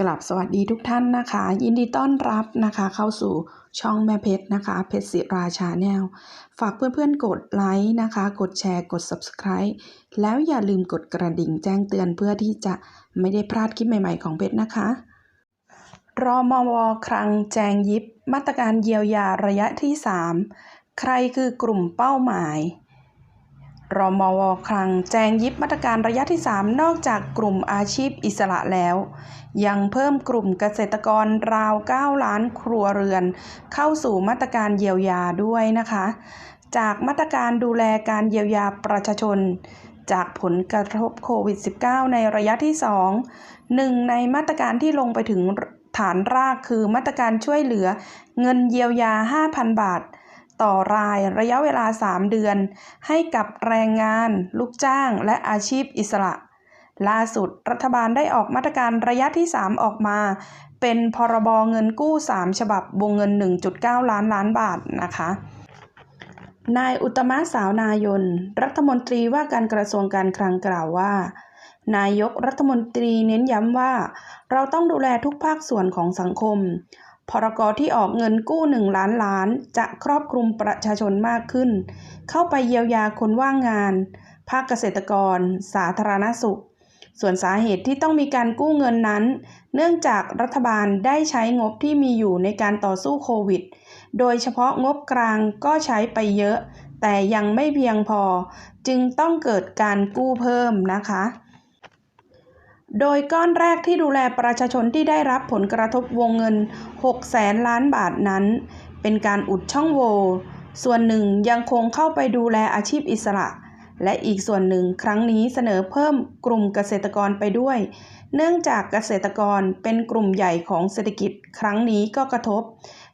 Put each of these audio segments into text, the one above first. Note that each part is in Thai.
กลับสวัสดีทุกท่านนะคะ ยินดีต้อนรับนะคะ เข้าสู่ช่องแม่เพชรนะคะเพชรศิราชาแนลฝากเพื่อนๆกดไลค์นะคะ กดแชร์กด Subscribe แล้วอย่าลืมกดกระดิ่งแจ้งเตือนเพื่อที่จะไม่ได้พลาดคลิปใหม่ๆของเพชรนะคะรอมวครังแจงยิบ มาตรการเยียวยาระยะที่ 3 ใครคือกลุ่มเป้าหมาย รมวคลังแจงยิบมาตรการระยะที่ 3 นอกจากกลุ่มอาชีพอิสระแล้ว ยังเพิ่มกลุ่มเกษตรกรราว 9 ล้านครัวเรือน เข้าสู่มาตรการเยียวยาด้วยนะคะ จากมาตรการดูแลการเยียวยาประชาชน จากผลกระทบโควิด -19 ในระยะที่ 2 หนึ่งในมาตรการที่ลงไปถึงฐานรากคือมาตรการช่วยเหลือเงินเยียวยา 5,000 บาท ต่อรายระยะเวลา 3 เดือน ให้กับแรงงาน ลูกจ้าง และอาชีพอิสระ ล่าสุดรัฐบาลได้ออกมาตรการระยะที่ 3 ออกมา เป็นพรบเงินกู้ 3 ฉบับวงเงิน 1.9 ล้านล้านบาทนะคะนายอุตมะสาวนายน รัฐมนตรีว่าการกระทรวงการคลังกล่าวว่า นายกรัฐมนตรีเน้นย้ำว่า เราต้องดูแลทุกภาคส่วนของสังคม พรกที่ออกเงินกู้หนึ่งล้านล้าน จะครอบคลุมประชาชนมากขึ้น เข้าไปเยียวยาคนว่างงาน ภาคเกษตรกร สาธารณสุข ส่วนสาเหตุที่ต้องมีการกู้เงินนั้น เนื่องจากรัฐบาลได้ใช้งบที่มีอยู่ในการต่อสู้โควิด โดยเฉพาะงบกลางก็ใช้ไปเยอะ แต่ยังไม่เพียงพอ จึงต้องเกิดการกู้เพิ่มนะคะ โดยก้อนแรกที่ดูแลประชาชนที่ได้รับผลกระทบวงเงิน 6 แสนล้านบาทนั้น เป็นการอุดช่องโหว่ส่วนหนึ่งยังคงเข้าไปดูแลอาชีพอิสระ และอีกส่วนหนึ่งครั้งนี้เสนอเพิ่มกลุ่มเกษตรกรไปด้วย เนื่องจากเกษตรกรเป็นกลุ่มใหญ่ของเศรษฐกิจครั้งนี้ก็กระทบ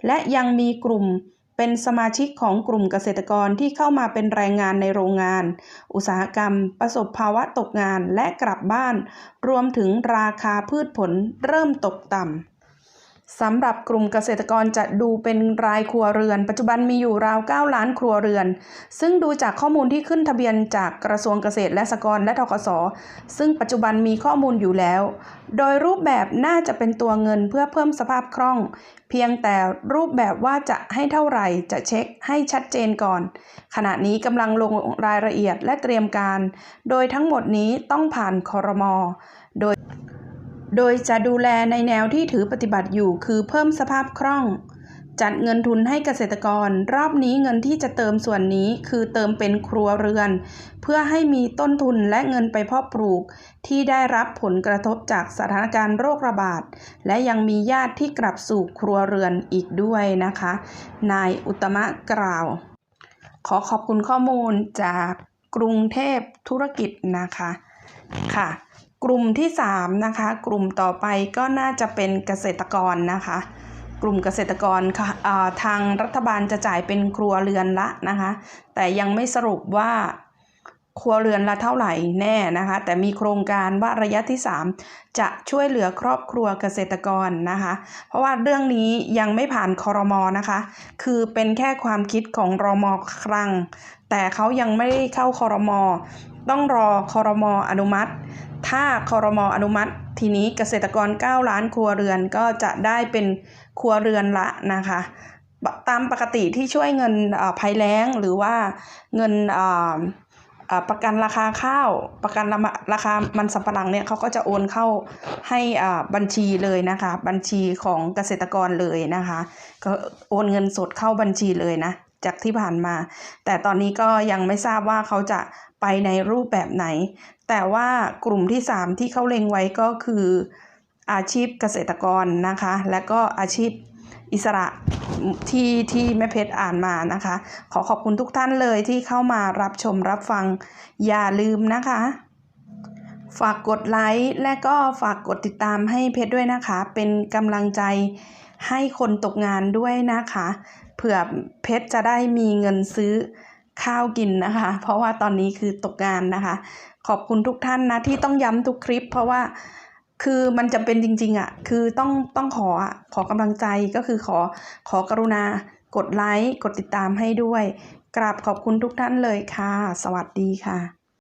และยังมีกลุ่ม เป็นสมาชิกของกลุ่มเกษตรกรที่เข้ามาเป็นแรงงานในโรงงาน อุตสาหกรรม ประสบภาวะตกงานและกลับบ้าน รวมถึงราคาพืชผลเริ่มตกต่ำ สำหรับกลุ่มเกษตรกรจะดูเป็นรายครัวเรือน ปัจจุบันมีอยู่ราว 9 ล้านครัวเรือน ซึ่งดูจากข้อมูลที่ขึ้นทะเบียนจากกระทรวงเกษตรและสหกรณ์และทกสซึ่งปัจจุบันมีข้อมูลอยู่แล้ว โดยรูปแบบน่าจะเป็นตัวเงินเพื่อเพิ่มสภาพคล่อง เพียงแต่รูปแบบว่าจะให้เท่าไหร่จะเช็คให้ชัดเจนก่อน ขณะนี้กำลังลงรายละเอียดและเตรียมการ โดยทั้งหมดนี้ต้องผ่านคอรมอโดย โดยจะดูแลในแนวที่ถือปฏิบัติอยู่คือเพิ่มสภาพคล่อง จัดเงินทุนให้เกษตรกร รอบนี้เงินที่จะเติมส่วนนี้คือเติมเป็นครัวเรือน เพื่อให้มีต้นทุนและเงินไปเพาะปลูก ที่ได้รับผลกระทบจากสถานการณ์โรคระบาด และยังมีญาติที่กลับสู่ครัวเรือนอีกด้วยนะคะ นายอุตมะกล่าว ขอขอบคุณข้อมูลจากกรุงเทพธุรกิจนะคะค่ะ กลุ่มที่3นะคะกลุ่มต่อไปก็น่าจะเป็นเกษตรกรนะคะ กลุ่มเกษตรกรทางรัฐบาลจะจ่ายเป็นครัวเรือนละนะคะ แต่ยังไม่สรุปว่า ครัวเรือนละเท่าไหร่แน่นะคะ แต่มีโครงการว่าระยะที่ 3 จะช่วยเหลือครอบครัวเกษตรกรนะคะ เพราะว่าเรื่องนี้ยังไม่ผ่านคอรมอนะคะ คือเป็นแค่ความคิดของรมครัง แต่เขายังไม่ได้เข้าคอรมอ ต้องรอคอรมออนุมัติ ถ้าคอรมออนุมัติ ทีนี้เกษตรกร 9 ล้านครัวเรือนก็จะได้เป็นครัวเรือนละนะคะตามปกติที่ช่วยเงินภัยแล้งหรือว่าเงิน ประกันราคาข้าว ประกันราคามันสำปะหลังเนี่ยเขาก็จะโอนเข้าให้บัญชีเลยนะคะ บัญชีของเกษตรกรเลยนะคะ ก็โอนเงินสดเข้าบัญชีเลยนะ จากที่ผ่านมา แต่ตอนนี้ก็ยังไม่ทราบว่าเขาจะไปในรูปแบบไหน แต่ว่ากลุ่มที่ 3 ที่เขาเล็งไว้ก็คืออาชีพเกษตรกรนะคะ และก็อาชีพอิสระ ที่ที่แม่เพชรอ่านมานะคะ ขอขอบคุณทุกท่านเลยที่เข้ามารับชมรับฟัง อย่าลืมนะคะ ฝากกดไลค์และก็ฝากกดติดตามให้เพชรด้วยนะคะ เป็นกำลังใจให้คนตกงานด้วยนะคะ เผื่อเพชรจะได้มีเงินซื้อข้าวกินนะคะ เพราะว่าตอนนี้คือตกงานนะคะ ขอบคุณทุกท่านนะที่ต้องย้ำทุกคลิป เพราะว่า คือมันจำเป็นจริง ๆอะ่ะ คือต้องต้องขอขอกำลังใจก็คือขอขอกรุณากดไลค์กดติดตามให้ด้วย กราบขอบคุณทุกท่านเลยค่ะ สวัสดีค่ะ